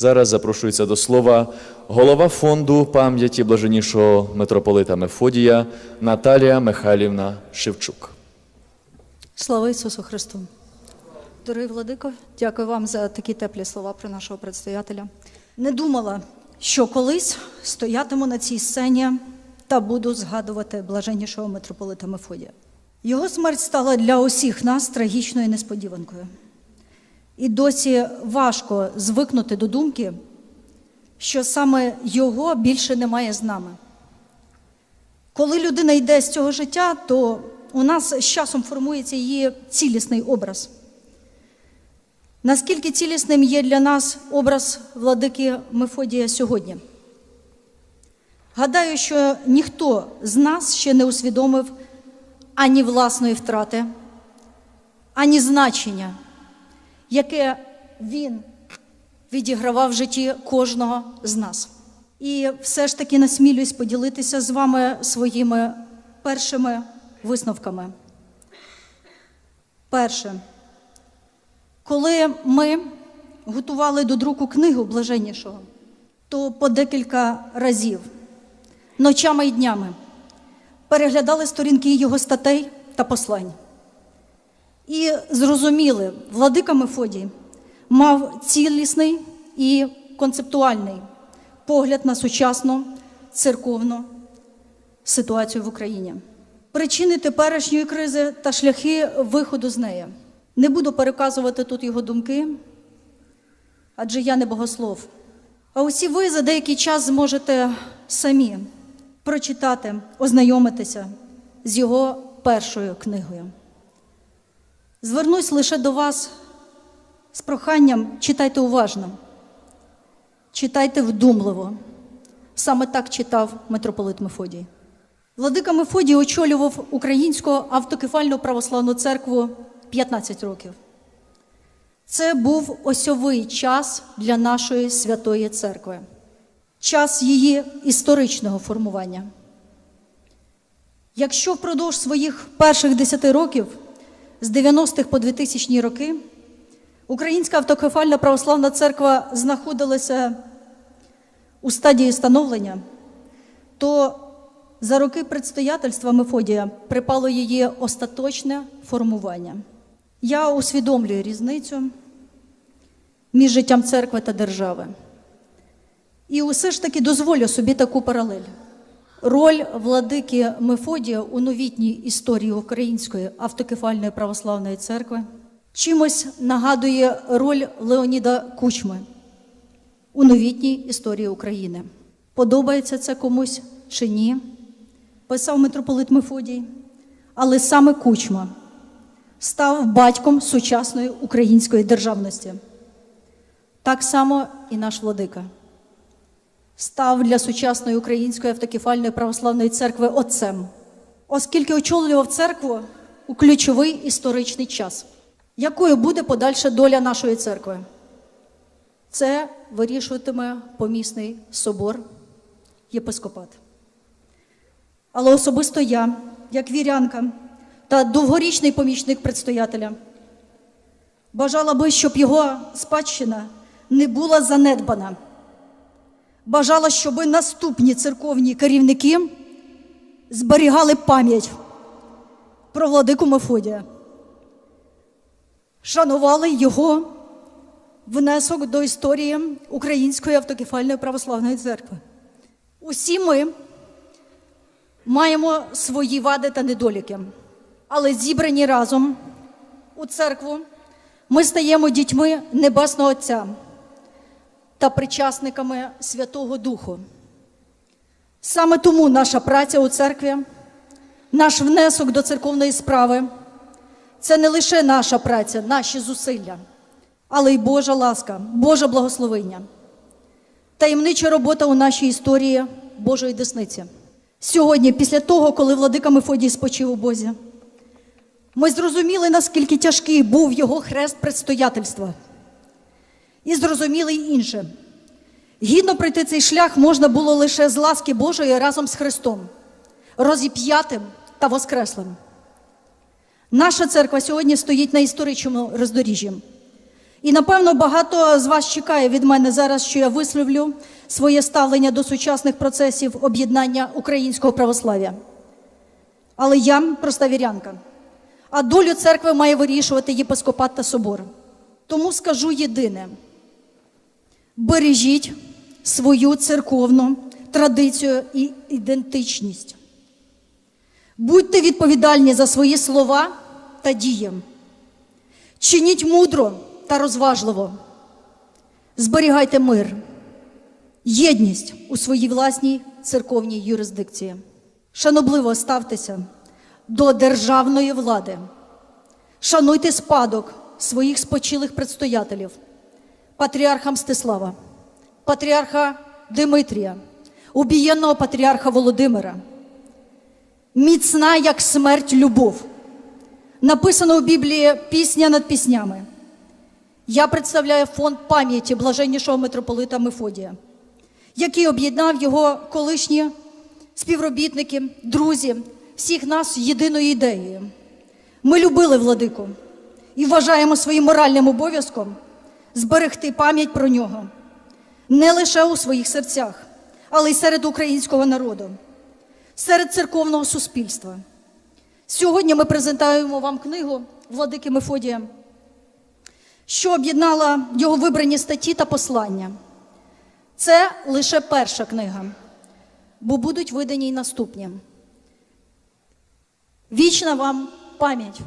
Зараз запрошується до слова голова фонду пам'яті блаженнішого митрополита Мефодія Наталія Михайлівна Шевчук. Слава Ісусу Христу! Дорогий Владико, дякую вам за такі теплі слова про нашого предстоятеля. Не думала, що колись стоятиму на цій сцені та буду згадувати блаженнішого митрополита Мефодія. Його смерть стала для усіх нас трагічною несподіванкою. І досі важко звикнути до думки, що саме його більше немає з нами. Коли людина йде з цього життя, то у нас з часом формується її цілісний образ. Наскільки цілісним є для нас образ владики Мефодія сьогодні? Гадаю, що ніхто з нас ще не усвідомив ані власної втрати, ані значення, яке він відігравав в житті кожного з нас. І все ж таки насмілююсь поділитися з вами своїми першими висновками. Перше, коли ми готували до друку книгу блаженнішого, то по декілька разів, ночами і днями, переглядали сторінки його статей та послань. І зрозуміли, владика Мефодій мав цілісний і концептуальний погляд на сучасну церковну ситуацію в Україні. Причини теперішньої кризи та шляхи виходу з неї. Не буду переказувати тут його думки, адже я не богослов. А усі ви за деякий час зможете самі прочитати, ознайомитися з його першою книгою. Звернусь лише до вас з проханням читайте уважно, читайте вдумливо. Саме так читав митрополит Мефодій. Владика Мефодій очолював Українську автокефальну православну церкву 15 років. Це був осьовий час для нашої святої церкви, час її історичного формування. Якщо впродовж своїх перших 10 років, з 90-х по 2000 роки, Українська автокефальна православна церква знаходилася у стадії становлення, то за роки предстоятельства Мефодія припало її остаточне формування. Я усвідомлюю різницю між життям церкви та держави. І усе ж таки дозволю собі таку паралель. Роль владики Мефодія у новітній історії Української автокефальної православної церкви чимось нагадує роль Леоніда Кучми у новітній історії України. Подобається це комусь чи ні? Писав митрополит Мефодій, але саме Кучма став батьком сучасної української державності. Так само і наш владика став для сучасної української автокефальної православної церкви отцем, оскільки очолював церкву у ключовий історичний час. Якою буде подальша доля нашої церкви? Це вирішуватиме помісний собор, єпископат. Але особисто я, як вірянка та довгорічний помічник предстоятеля, бажала би, щоб його спадщина не була занедбана. Бажала, щоб наступні церковні керівники зберігали пам'ять про владику Мефодія, шанували його внесок до історії Української автокефальної православної церкви. Усі ми маємо свої вади та недоліки, але зібрані разом у церкву ми стаємо дітьми Небесного Отця та причасниками Святого Духу. Саме тому наша праця у церкві, наш внесок до церковної справи це не лише наша праця, наші зусилля, але й Божа ласка, Боже благословення, таємнича робота у нашій історії Божої Десниці. Сьогодні, після того, коли владика Мефодій спочив у Бозі, ми зрозуміли, наскільки тяжкий був його хрест предстоятельства. І зрозуміли інше. Гідно пройти цей шлях можна було лише з ласки Божої разом з Христом, розіп'ятим та воскреслим. Наша церква сьогодні стоїть на історичному роздоріжжі. І напевно багато з вас чекає від мене зараз, що я висловлю своє ставлення до сучасних процесів об'єднання українського православ'я. Але я проста вірянка. А долю церкви має вирішувати єпископат та собор. Тому скажу єдине: бережіть свою церковну традицію і ідентичність. Будьте відповідальні за свої слова та дії. Чиніть мудро та розважливо. Зберігайте мир, єдність у своїй власній церковній юрисдикції. Шанобливо ставтеся до державної влади. Шануйте спадок своїх спочилих предстоятелів, патріарха Мстислава, патріарха Димитрія, убієнного патріарха Володимира. Міцна, як смерть, любов. Написано у Біблії пісня над піснями. Я представляю фонд пам'яті блаженнішого митрополита Мефодія, який об'єднав його колишні співробітники, друзі, всіх нас єдиною ідеєю. Ми любили владику і вважаємо своїм моральним обов'язком зберегти пам'ять про нього не лише у своїх серцях, але й серед українського народу, серед церковного суспільства. Сьогодні ми презентуємо вам книгу Владики Мефодія, що об'єднала його вибрані статті та послання. Це лише перша книга, бо будуть видані й наступні. Вічна вам пам'ять